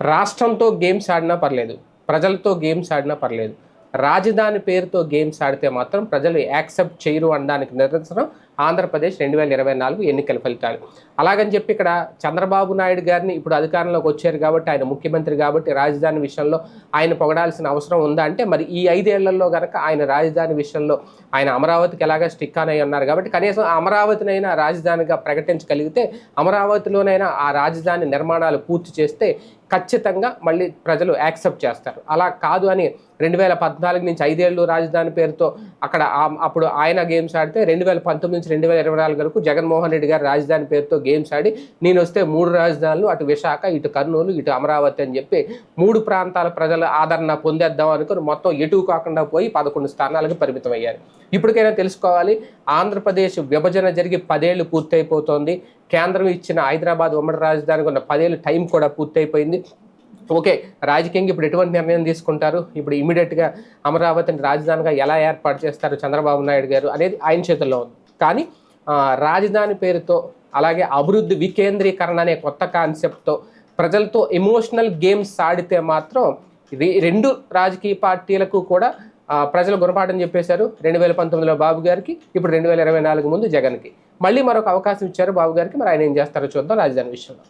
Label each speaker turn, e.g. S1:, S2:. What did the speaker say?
S1: రాష్ట్రంతో గేమ్స్ ఆడినా పర్లేదు ప్రజలతో గేమ్స్ ఆడినా పర్లేదు. రాజధాని పేరుతో గేమ్స్ ఆడితే మాత్రం ప్రజలు యాక్సెప్ట్ చేయరు అనడానికి నిదర్శనం ఆంధ్రప్రదేశ్ రెండు వేల ఇరవై నాలుగు ఎన్నికల ఫలితాలు. అలాగని చెప్పి ఇక్కడ చంద్రబాబు నాయుడు గారిని ఇప్పుడు అధికారంలోకి వచ్చారు కాబట్టి ఆయన ముఖ్యమంత్రి కాబట్టి రాజధాని విషయంలో ఆయన పొగడాల్సిన అవసరం ఉందా అంటే మరి ఈ ఐదేళ్ళలో కనుక ఆయన రాజధాని విషయంలో ఆయన అమరావతికి ఎలాగా స్టిక్ ఆన్ అయి ఉన్నారు కాబట్టి కనీసం అమరావతినైనా రాజధానిగా ప్రకటించగలిగితే అమరావతిలోనైనా ఆ రాజధాని నిర్మాణాలు పూర్తి చేస్తే ఖచ్చితంగా మళ్ళీ ప్రజలు యాక్సెప్ట్ చేస్తారు. అలా కాదు అని రెండు వేల పద్నాలుగు నుంచి ఐదేళ్ళు రాజధాని పేరుతో అక్కడ అప్పుడు ఆయన గేమ్స్ ఆడితే రెండు వేల పంతొమ్మిది నుంచి రెండు వేల ఇరవై నాలుగు వరకు జగన్మోహన్ రెడ్డి గారు రాజధాని పేరుతో గేమ్స్ ఆడి నేను వస్తే మూడు రాజధానులు అటు విశాఖ ఇటు కర్నూలు ఇటు అమరావతి అని చెప్పి మూడు ప్రాంతాల ప్రజల ఆదరణ పొందేద్దాం అనుకుని మొత్తం ఎటు కాకుండా పోయి పదకొండు స్థానాలకు పరిమితం అయ్యారు ఇప్పటికైనా తెలుసుకోవాలి ఆంధ్రప్రదేశ్ విభజన జరిగి పదేళ్ళు పూర్తయిపోతోంది. కేంద్రం ఇచ్చిన హైదరాబాద్ ఉమ్మడి రాజధానికి ఉన్న పదేళ్ళు టైం కూడా పూర్తయిపోయింది. ఓకే రాజకీయంగా ఇప్పుడు ఎటువంటి నిర్ణయం తీసుకుంటారు? ఇప్పుడు ఇమీడియట్గా అమరావతిని రాజధానిగా ఎలా ఏర్పాటు చేస్తారు చంద్రబాబు నాయుడు గారు అనేది ఆయన చేతుల్లో ఉంది. కానీ రాజధాని పేరుతో అలాగే అభివృద్ధి వికేంద్రీకరణ అనే కొత్త కాన్సెప్ట్తో ప్రజలతో ఎమోషనల్ గేమ్స్ ఆడితే మాత్రం రెండు రాజకీయ పార్టీలకు కూడా ప్రజలు గుణపాఠం చెప్పేశారు. రెండు వేల పంతొమ్మిదిలో బాబు గారికి ఇప్పుడు రెండు వేల ఇరవై నాలుగు ముందు జగన్కి. మళ్ళీ మరొక అవకాశం ఇచ్చారు బాబు గారికి. మరి ఆయన ఏం చేస్తారో చూద్దాం రాజధాని విషయంలో.